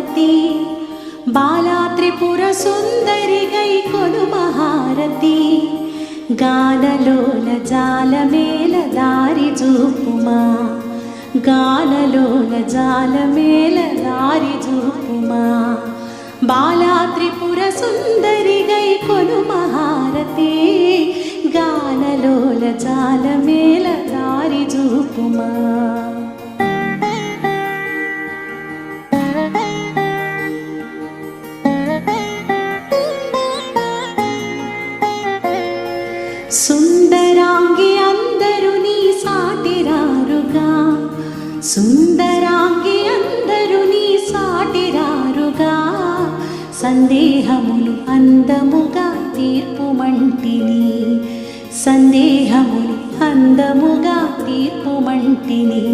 హారతి బాలా త్రిపుర సుందరిగై కొను మహారతి గానలోన జాలమేల దారి చూపుమా. గానలోన జాలమేల దారి చూపుమా. బాలా త్రిపుర సుందరిగై కొను మహారతి గానలోల జాలమేల దారి సుందరాంగి అందరు నీ సాటిరారుగా. సుందరాంగి అందరు నీ సాటిరారుగా. సందేహములు అందముగా తీర్పుమంటిని సందేహములు అందముగా తీర్పుమంటిని